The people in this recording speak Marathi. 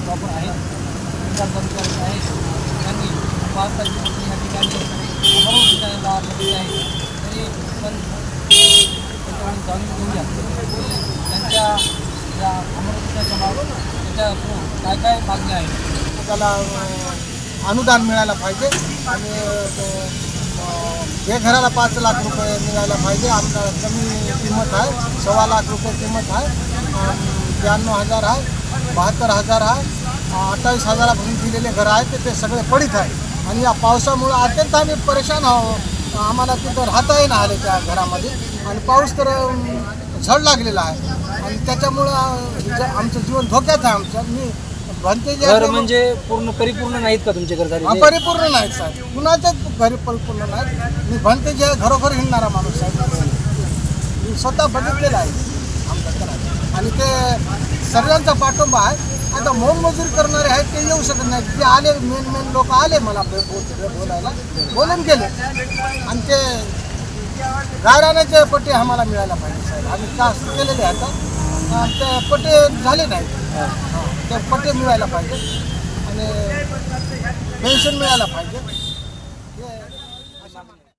प्रॉपर आहेत विचार कर्मचारी आहेत त्यांनी पाच तारखेपासून या ठिकाणी अमरावती आहे तरी पण जाणून घेऊया त्यांच्या या अमरावतीच्या बाबत त्याच्या काय काय मागण्या आहेत त्याला अनुदान मिळायला पाहिजे आणि ते, हे घराला पाच लाख रुपये मिळायला पाहिजे. आमचा कमी किंमत आहे सव्वा लाख रुपये किंमत आहे ब्याण्णव हजार आहे बहात्तर हजार आहे अठ्ठावीस हजारापासून दिलेले घर आहेत ते- ते सगळे पडीत आहे. आणि या पावसामुळं अत्यंत आम्ही परेशान आहो आम्हाला तिथं राहता नाही आले त्या घरामध्ये. आणि पाऊस तर झड लागलेला आहे. आणि त्याच्यामुळं आमचं जीवन धोक्यात आहे आमचं. मी घर म्हणजे पूर्ण परिपूर्ण नाहीत का तुमचे घर झाले अपरिपूर्ण नाहीत साहेब. कुणाच्याच घरी परिपूर्ण नाहीत. मी भंते जे घरोघर हिंडणारा माणूस आहे. मी स्वतः बघितलेला आहे. आणि ते सगळ्यांचा पाठिंबा आहे. आता मोलमजुरी करणारे आहेत ते येऊ शकत नाहीत. ते आले मेन मेन लोक आले मला बोलायला. बोलून गेले. आणि ते गायराण्याचे पट्टे आम्हाला मिळायला पाहिजे साहेब. आम्ही कास्ट केलेले आणि ते पट्टे झाले नाहीत. त्या पट्टे मिळायला पाहिजे. आणि पेन्शन मिळायला पाहिजे.